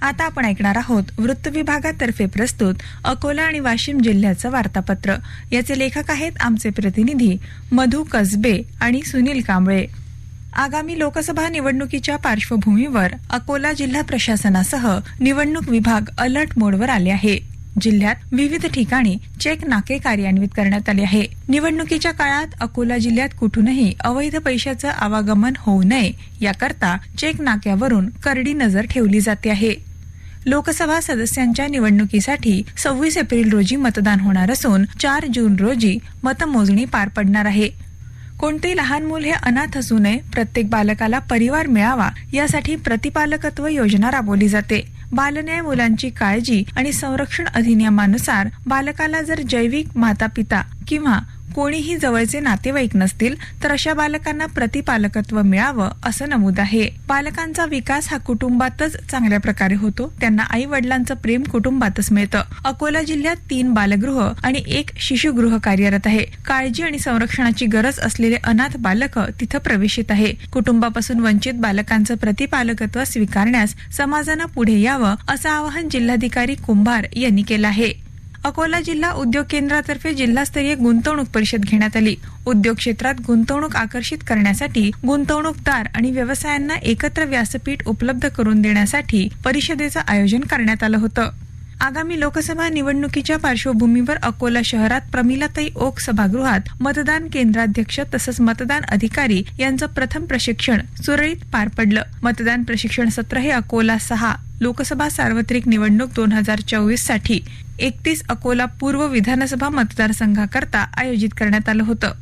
आता आपण ऐकणार आहोत वृत्त विभागातर्फे प्रस्तुत अकोला आणि वाशिम जिल्ह्याचं वार्तापत्र. याचे लेखक आहेत आमचे प्रतिनिधी मधु कसबे आणि सुनील कांबळे. आगामी लोकसभा निवडणुकीच्या पार्श्वभूमीवर अकोला जिल्हा प्रशासनासह निवडणूक विभाग अलर्ट मोडवर आले आहे. जिल्ह्यात विविध ठिकाणी चेक नाके कार्यान्वित करण्यात आले आहे. निवडणुकीच्या काळात अकोला जिल्ह्यात कुठूनही अवैध पैशाचं आवागमन होऊ नये याकरता चेक नाक्यावरून करडी नजर ठेवली जाते आहे. लोकसभा सदस्यांच्या निवडणुकीसाठी सव्वीस एप्रिल रोजी मतदान होणार असून चार जून रोजी मतमोजणी पार पडणार आहे. कोणते लहान मूल हे अनाथ असू नये प्रत्येक बालकाला परिवार मिळावा यासाठी प्रतिपालकत्व योजना राबवली जाते. बालन्याय मुलांची काळजी आणि संरक्षण अधिनियमानुसार बालकाला जर जैविक माता पिता किंवा कोणीही जवळचे नातेवाईक नसतील तर अशा बालकांना प्रतिपालकत्व मिळावं असं नमूद आहे. बालकांचा विकास हा कुटुंबातच चांगल्या प्रकारे होतो. त्यांना आई वडिलांचं प्रेम कुटुंबातच मिळतं. अकोला जिल्ह्यात तीन बालगृह आणि एक शिशुगृह कार्यरत आहे. काळजी आणि संरक्षणाची गरज असलेले अनाथ बालक तिथं प्रवेशित आहे. कुटुंबापासून वंचित बालकांचं प्रतिपालकत्व स्वीकारण्यास समाजानं पुढे यावं असं आवाहन जिल्हाधिकारी कुंभार यांनी केलं आहे. अकोला जिल्हा उद्योग केंद्रातर्फे जिल्हास्तरीय गुंतवणूक परिषद घेण्यात आली. उद्योग क्षेत्रात गुंतवणूक आकर्षित करण्यासाठी गुंतवणूकदार आणि व्यवसायांना एकत्र व्यासपीठ उपलब्ध करून देण्यासाठी परिषदेचं आयोजन करण्यात आलं होतं. आगामी लोकसभा निवडणुकीच्या पार्श्वभूमीवर अकोला शहरात प्रमिलाताई ओक सभागृहात मतदान केंद्राध्यक्ष तसंच मतदान अधिकारी यांचं प्रथम प्रशिक्षण सुरळीत पार पडलं. मतदान प्रशिक्षण सत्र हे अकोला सहा लोकसभा सार्वत्रिक निवडणूक दोन हजार चोवीससाठी एकतीस अकोला पूर्व विधानसभा मतदारसंघाकरता आयोजित करण्यात आलं होतं.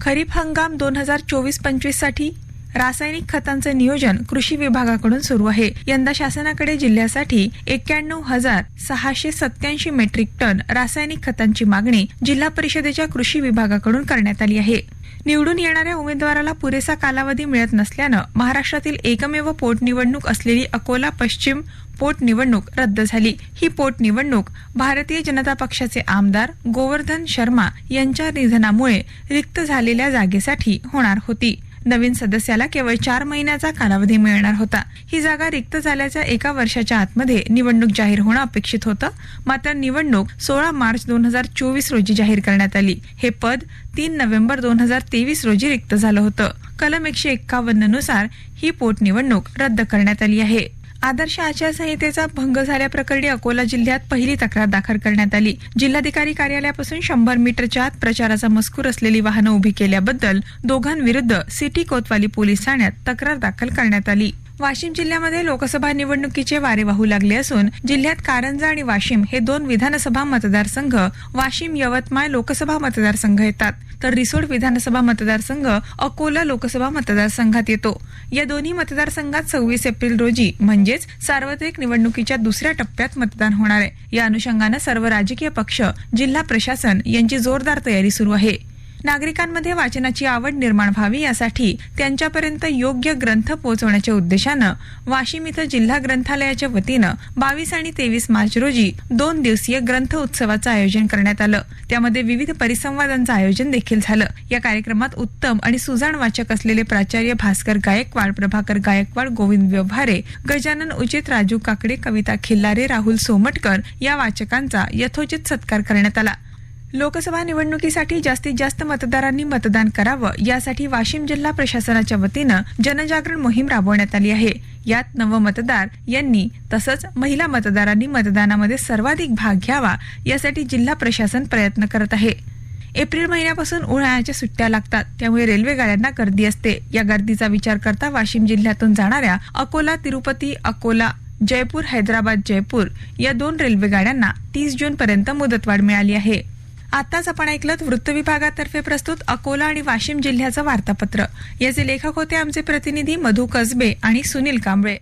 खरीप हंगाम दोन हजार चोवीस पंचवीससाठी रासायनिक खतांचं नियोजन कृषी विभागाकडून सुरू आहे. यंदा शासनाकडे जिल्ह्यासाठी एक्क्याण्णव हजार सहाशे सत्याऐंशी मेट्रिक टन रासायनिक खतांची मागणी जिल्हा परिषदेच्या कृषी विभागाकडून करण्यात आली आहे. निवडून येणाऱ्या उमेदवाराला पुरेसा कालावधी मिळत नसल्यानं महाराष्ट्रातील एकमेव पोटनिवडणूक असलेली अकोला पश्चिम पोटनिवडणूक रद्द झाली. ही पोटनिवडणूक भारतीय जनता पक्षाचे आमदार गोवर्धन शर्मा यांच्या निधनामुळे रिक्त झालेल्या जागेसाठी होणार होती. नवीन सदस्याला केवळ चार महिन्याचा कालावधी मिळणार होता. ही जागा रिक्त झाल्याच्या एका वर्षाच्या आतमध्ये निवडणूक जाहीर होणं अपेक्षित होतं. मात्र निवडणूक सोळा मार्च दोन हजार चोवीस रोजी जाहीर करण्यात आली. हे पद तीन नोव्हेंबर दोन हजार तेवीस रोजी रिक्त झालं होतं. कलम एकशे एक्कावन्ननुसार ही पोटनिवडणूक रद्द करण्यात आली आहे. आदर्श आचारसंहितेचा भंग झाल्याप्रकरणी अकोला जिल्ह्यात पहिली तक्रार दाखल करण्यात आली. जिल्हाधिकारी कार्यालयापासून शंभर मीटरच्या आत प्रचाराचा मजकूर असलेली वाहनं उभी केल्याबद्दल दोघांविरुद्ध सिटी कोतवाली पोलीस ठाण्यात तक्रार दाखल करण्यात आली. वाशिम जिल्ह्यामध्ये लोकसभा निवडणुकीचे वारे वाहू लागले असून जिल्ह्यात कारंजा आणि वाशिम हे दोन विधानसभा मतदारसंघ वाशिम यवतमाळ लोकसभा मतदारसंघ येतात. तर रिसोड विधानसभा मतदारसंघ अकोला लोकसभा मतदारसंघात येतो. या दोन्ही मतदारसंघात सव्वीस एप्रिल रोजी म्हणजेच सार्वत्रिक निवडणुकीच्या दुसऱ्या टप्प्यात मतदान होणार आहे. या अनुषंगानं सर्व राजकीय पक्ष जिल्हा प्रशासन यांची जोरदार तयारी सुरू आहे. नागरिकांमध्ये वाचनाची आवड निर्माण व्हावी यासाठी त्यांच्यापर्यंत योग्य ग्रंथ पोहोचवण्याच्या उद्देशानं वाशिम इथं जिल्हा ग्रंथालयाच्या वतीनं बावीस आणि तेवीस मार्च रोजी दोन दिवसीय ग्रंथ उत्सवाचं आयोजन करण्यात आलं. त्यामध्ये विविध परिसंवादांचं आयोजन देखील झालं. या कार्यक्रमात उत्तम आणि सुजाण वाचक असलेले प्राचार्य भास्कर गायकवाड प्रभाकर गायकवाड गोविंद व्यवहारे गजानन उचित राजू काकडे कविता खिल्लारे राहुल सोमटकर या वाचकांचा यथोचित सत्कार करण्यात आला. लोकसभा निवडणुकीसाठी जास्तीत जास्त मतदारांनी मतदान करावं यासाठी वाशिम जिल्हा प्रशासनाच्या वतीनं जनजागरण मोहीम राबवण्यात आली आहे. यात नवमतदार यांनी तसंच महिला मतदारांनी मतदानामध्ये सर्वाधिक भाग घ्यावा यासाठी जिल्हा प्रशासन प्रयत्न करत आहे. एप्रिल महिन्यापासून उन्हाळ्याच्या सुट्ट्या लागतात त्यामुळे रेल्वे गाड्यांना गर्दी असते. या गर्दीचा विचार करता वाशिम जिल्ह्यातून जाणाऱ्या अकोला तिरुपती अकोला जयपूर हैदराबाद जयपूर या दोन रेल्वे गाड्यांना तीस जून पर्यंत मुदतवाढ मिळाली आहे. आताच आपण ऐकलं वृत्त विभागातर्फे प्रस्तुत अकोला आणि वाशिम जिल्ह्याचं वार्तापत्र. याचे लेखक होते आमचे प्रतिनिधी मधु कसबे आणि सुनील कांबळे.